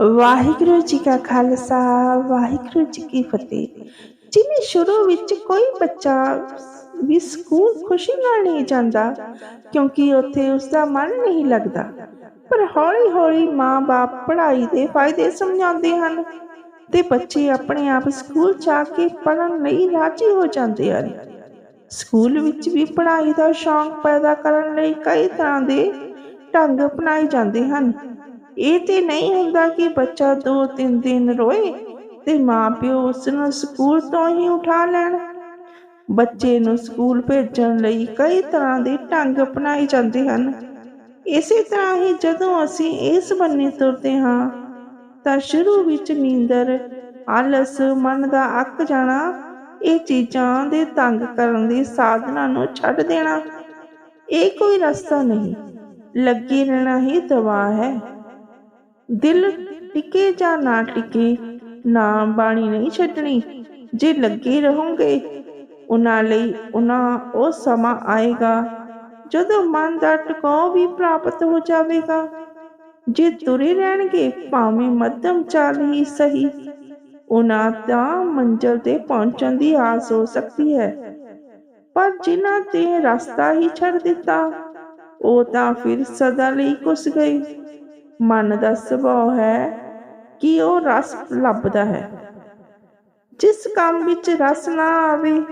ਵਾਹਿਗੁਰੂ ਜੀ ਕਾ ਖਾਲਸਾ, ਵਾਹਿਗੁਰੂ ਜੀ ਕੀ ਫਤਿਹ। ਜਿਵੇਂ ਸ਼ੁਰੂ ਵਿੱਚ ਕੋਈ ਬੱਚਾ ਵੀ ਸਕੂਲ ਖੁਸ਼ੀ ਨਾਲ ਨਹੀਂ ਜਾਂਦਾ, ਕਿਉਂਕਿ ਉੱਥੇ ਉਸ ਦਾ ਮਨ ਨਹੀਂ ਲੱਗਦਾ, ਪਰ ਹੌਲੀ-ਹੌਲੀ ਮਾਂ-ਬਾਪ ਪੜ੍ਹਾਈ ਦੇ ਫਾਇਦੇ ਸਮਝਾਉਂਦੇ ਹਨ ਤੇ ਬੱਚੇ ਆਪਣੇ ਆਪ ਸਕੂਲ ਜਾ ਕੇ ਪੜ੍ਹਨ ਲਈ ਰਾਜੀ ਹੋ ਜਾਂਦੇ ਹਨ। ਸਕੂਲ ਵਿੱਚ ਵੀ ਪੜ੍ਹਾਈ ਦਾ ਸ਼ੌਂਕ ਪੈਦਾ ਕਰਨ ਲਈ ਕਈ ਤਰ੍ਹਾਂ ਦੇ ਢੰਗ ਅਪਣਾਏ ਜਾਂਦੇ ਹਨ। ਇਹ ਤੇ ਨਹੀਂ ਹੁੰਦਾ ਕਿ ਬੱਚਾ ਦੋ ਤਿੰਨ ਦਿਨ ਰੋਏ ਤੇ ਮਾਪਿਓ ਉਸ ਨੂੰ ਸਕੂਲ ਤੋਂ ਹੀ ਉਠਾ ਲੈਣ। ਬੱਚੇ ਨੂੰ ਸਕੂਲ ਭੇਜਣ ਲਈ ਕਈ ਤਰ੍ਹਾਂ ਦੇ ਢੰਗ ਅਪਣਾਏ ਜਾਂਦੇ ਹਨ। ਇਸੇ ਤਰ੍ਹਾਂ ਹੀ ਜਦੋਂ ਅਸੀਂ ਇਸ ਬੰਨੇ ਤੁਰਦੇ ਹਾਂ, ਤਾਂ ਸ਼ੁਰੂ ਵਿੱਚ ਨੀਂਦਰ, ਆਲਸ, ਮਨ ਦਾ ਅੱਕ ਜਾਣਾ, ਇਹ ਚੀਜ਼ਾਂ ਦੇ ਤੰਗ ਕਰਨ ਦੇ ਸਾਧਨਾਂ ਨੂੰ ਛੱਡ ਦੇਣਾ, ਇਹ ਕੋਈ ਰਸਤਾ ਨਹੀਂ। ਲੱਗੇ ਰਹਿਣਾ ਹੀ ਦਵਾ ਹੈ। ਦਿਲ ਟਿਕੇ ਜਾਂ ਨਾ ਟਿਕੇ ਨਾਮ ਬਾਣੀ ਨਹੀਂ ਛੱਡਣੀ। ਜੇ ਲੱਗੇ ਰਹੋਗੇ, ਉਹਨਾਂ ਲਈ ਉਹਨਾਂ ਉਹ ਸਮਾਂ ਆਏਗਾ, ਜਦੋਂ ਮਨ ਦਾ ਟਿਕਾਉ ਵੀ ਪ੍ਰਾਪਤ ਹੋ ਜਾਵੇਗਾ। ਜੇ ਤੁਰੇ ਰਹਿਣਗੇ, ਭਾਵੇਂ ਮੱਧਮ ਚਾਲ ਹੀ ਸਹੀ, ਉਹਨਾਂ ਤਾਂ ਮੰਜ਼ਲ ਤੇ ਪਹੁੰਚਣ ਦੀ ਆਸ ਹੋ ਸਕਦੀ ਹੈ। ਪਰ ਜਿਨ੍ਹਾਂ ਤੇ ਰਸਤਾ ਹੀ ਛੱਡ ਦਿੱਤਾ, ਉਹ ਤਾਂ ਫਿਰ ਸਦਾ ਲਈ ਕੁਸ ਗਏ। ਮਨ ਦਾ ਸੁਭਾਅ ਹੈ ਕਿ ਉਹ ਰਸ ਲੱਭਦਾ ਹੈ। ਜਿਸ ਕੰਮ ਵਿੱਚ ਰਸ ਨਾ ਆਵੇ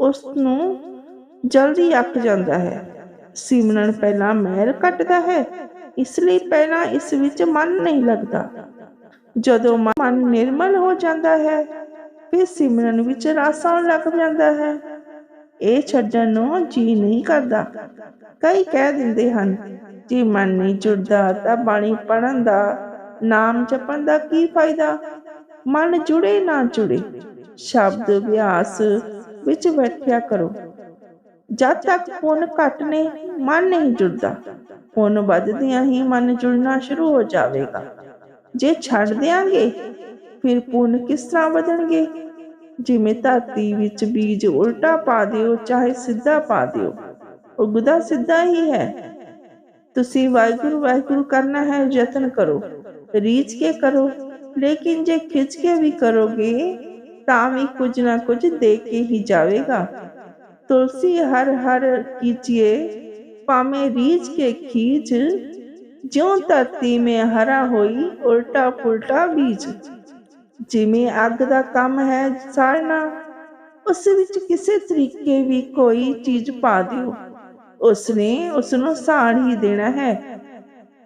ਉਸ ਨੂੰ ਜਲਦੀ ਅੱਕ ਜਾਂਦਾ ਹੈ। ਸਿਮਰਨ ਪਹਿਲਾਂ ਮਹਿਲ ਕੱਟਦਾ ਹੈ, ਇਸ ਲਈ ਪਹਿਲਾਂ ਇਸ ਵਿੱਚ ਮਨ ਨਹੀਂ ਲੱਗਦਾ। ਜਦੋਂ ਮਨ ਨਿਰਮਲ ਹੋ ਜਾਂਦਾ ਹੈ, ਫਿਰ ਸਿਮਰਨ ਵਿੱਚ ਰਸ ਆਉਣ ਲੱਗ ਜਾਂਦਾ ਹੈ। ਇਹ ਛੱਡਣ ਨੂੰ ਜੀ ਨਹੀਂ ਕਰਦਾ। ਕਈ ਕਹਿ ਦਿੰਦੇ ਹਨ ਜੇ ਮਨ ਨਹੀਂ ਜੁੜਦਾ, ਤਾਂ ਬਾਣੀ ਪੜਨ ਦਾ ਨਾਮ ਜਪਣ ਦਾ ਕੀ ਫਾਇਦਾ? ਮਨ ਜੁੜੇ ਨਾ ਜੁੜੇ, ਸ਼ਬਦ ਅਭਿਆਸ ਵਿੱਚ ਬੈਠਿਆ ਕਰੋ। ਜਦ ਤੱਕ ਪੁੰਨ ਘਟ ਨੇ, ਮਨ ਨਹੀਂ ਜੁੜਦਾ। ਪੁੰਨ ਵੱਧਦਿਆਂ ਹੀ ਮਨ ਜੁੜਨਾ ਸ਼ੁਰੂ ਹੋ ਜਾਵੇਗਾ। ਜੇ ਛੱਡ ਦਿਆਂਗੇ, ਫਿਰ ਪੁੰਨ ਕਿਸ ਤਰ੍ਹਾਂ ਵਧਣਗੇ? ਜਿਵੇਂ ਧਰਤੀ ਵਿੱਚ ਬੀਜ ਉਲਟਾ ਪਾ ਦਿਓ, ਚਾਹੇ ਸਿੱਧਾ ਪਾ ਦਿਓ, ਉਗਦਾ ਸਿੱਧਾ ਹੀ ਹੈ। ਤੁਸੀਂ ਵਾਹਿਗੁਰੂ ਵਾਹਿਗੁਰੂ ਕਰਨਾ ਹੈ ਯਤਨ ਕਰੋ ਰੀਚ ਕੇ ਕਰੋ ਲੇਕਿਨ ਜੇ ਖਿੱਚ ਕੇ ਵੀ ਕਰੋਗੇ ਤਾਂ ਵੀ ਕੁਝ ਨਾ ਕੁਝ ਦੇ ਕੇ ਹੀ ਜਾਵੇਗਾ ਤੁਲਸੀ ਹਰ ਹਰ ਕੀਚੀਏ ਪਾਵੇਂ ਰੀਚ ਕੇ ਖੀਚ ਜਿਉਂ ਧਰਤੀ ਮੇ ਹਰਾ ਹੋਈ ਉਲਟਾ ਪੁਲਟਾ ਬੀਜ ਜਿਵੇਂ ਅੱਗ ਦਾ ਕੰਮ ਹੈ ਸਾੜਨਾ ਉਸ ਵਿੱਚ ਕਿਸੇ ਤਰੀਕੇ ਵੀ ਕੋਈ ਚੀਜ਼ ਪਾ ਦਿਓ ਉਸਨੇ ਉਸ ਨੂੰ ਸਾੜ ਹੀ ਦੇਣਾ ਹੈ।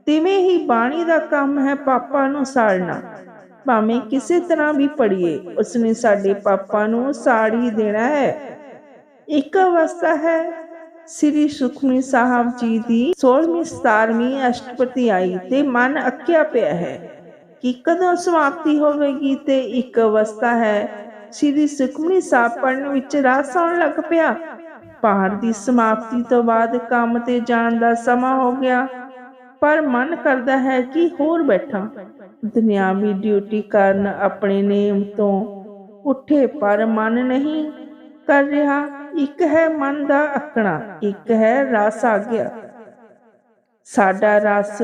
ਤਿਵੇਂ ਹੀ ਬਾਣੀ ਦਾ ਕੰਮ ਹੈ ਪਾਪਾਂ ਨੂੰ ਸਾੜਨਾ। ਭਾਵੇਂ ਕਿਸੇ ਤਰ੍ਹਾਂ ਵੀ ਪੜੀਏ ਉਸਨੇ ਸਾਡੇ ਪਾਪਾਂ ਨੂੰ ਸਾੜ ਹੀ ਦੇਣਾ ਹੈ। ਇੱਕ ਅਵਸਥਾ ਹੈ, ਸ੍ਰੀ ਸੁਖਮਨੀ ਸਾਹਿਬ ਜੀ ਦੀ 16ਵੀਂ 17ਵੀਂ ਅਸ਼ਟਪਤੀ ਆਈ ਤੇ ਮਨ ਅੱਕਿਆ ਪਿਆ ਹੈ ਕਿ ਕਦੋਂ ਸਮਾਪਤੀ ਹੋਵੇਗੀ ਤੇ ਇੱਕ ਅਵਸਥਾ ਹੈ। ਸ੍ਰੀ ਸੁਖਮਨੀ ਸਾਹਿਬ ਪੜਨ ਵਿੱਚ ਰਸ ਆਉਣ ਲੱਗ ਪਿਆ। ਪਹਾੜ ਦੀ ਸਮਾਪਤੀ ਤੋਂ ਬਾਅਦ ਕੰਮ ਤੇ ਜਾਣ ਦਾ ਸਮਾਂ ਹੋ ਗਿਆ। ਪਰ ਮਨ ਕਰਦਾ ਹੈ ਕਿ ਹੋਰ ਬੈਠਾਂ। ਦੁਨਿਆਵੀ ਡਿਊਟੀ ਕਰਨ ਆਪਣੇ ਨੇਮ ਤੋਂ ਉੱਠੇ ਪਰ ਮਨ ਨਹੀਂ ਕਰ ਰਿਹਾ। ਇੱਕ ਹੈ ਮਨ ਦਾ ਅਕਣਾ, ਇੱਕ ਹੈ ਰਸ ਆ ਗਿਆ ਸਾਡਾ ਰਸ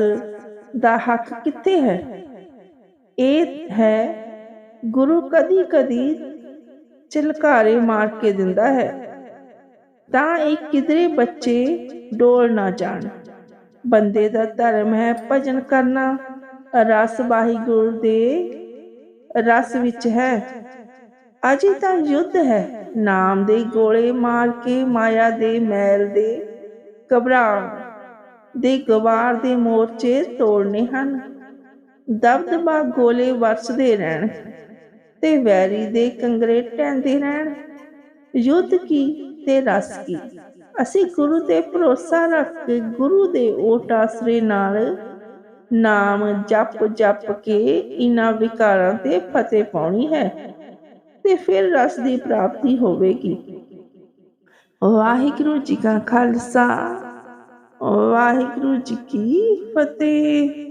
ਦਾ ਹੱਕ ਕਿੱਥੇ ਹੈ? ਇਹ ਹੈ ਗੁਰੂ ਕਦੀ ਕਦੀ ਚਲਕਾਰੇ ਮਾਰ ਕੇ ਦਿੰਦਾ ਹੈ। ਤਾਂ ਇਹ ਕਿਧਰੇ ਬੱਚੇ ਡੋਲ ਨਾ ਜਾਣ। ਬੰਦੇ ਦਾ ਧਰਮ ਹੈ ਭਜਨ ਕਰਨਾ। ਰਸ ਵਾਹਿਗੁਰੂ ਦੇ ਰਸ ਵਿੱਚ ਹੈ। ਅਜੇ ਤਾਂ ਯੁੱਧ ਹੈ। ਨਾਮ ਦੇ ਗੋਲੇ ਮਾਰ ਕੇ ਮਾਇਆ ਦੇ ਮੈਲ ਦੇ ਘਬਰਾ ਦੇ ਗਵਾਰ ਦੇ ਮੋਰਚੇ ਤੋੜਨੇ ਹਨ। ਦਬਦਬਾ ਗੋਲੇ ਵਰਸਦੇ ਰਹਿਣ ਤੇ ਵੈਰੀ ਦੇ ਕੰਗਰੇ ਟੈਂਦੇ ਰਹਿਣ। ਯੁੱਧ ਕੀ ਤੇ ਰਸ ਕੀ? ਅਸੀਂ ਗੁਰੂ ਤੇ ਭਰੋਸਾ ਰੱਖ ਕੇ ਗੁਰੂ ਦੇ ਓਟ ਆਸਰੇ ਨਾਲ ਨਾਮ ਜਪ ਜਪ ਕੇ ਇਨਾ ਵਿਕਾਰਾਂ ਤੇ ਫਤਿਹ ਪਾਉਣੀ ਹੈ ਤੇ ਫਿਰ ਰਸ ਦੀ ਪ੍ਰਾਪਤੀ ਹੋਵੇਗੀ। ਵਾਹਿਗੁਰੂ ਜੀ ਕਾ ਖਾਲਸਾ, ਵਾਹਿਗੁਰੂ ਜੀ ਕੀ ਫਤਿਹ।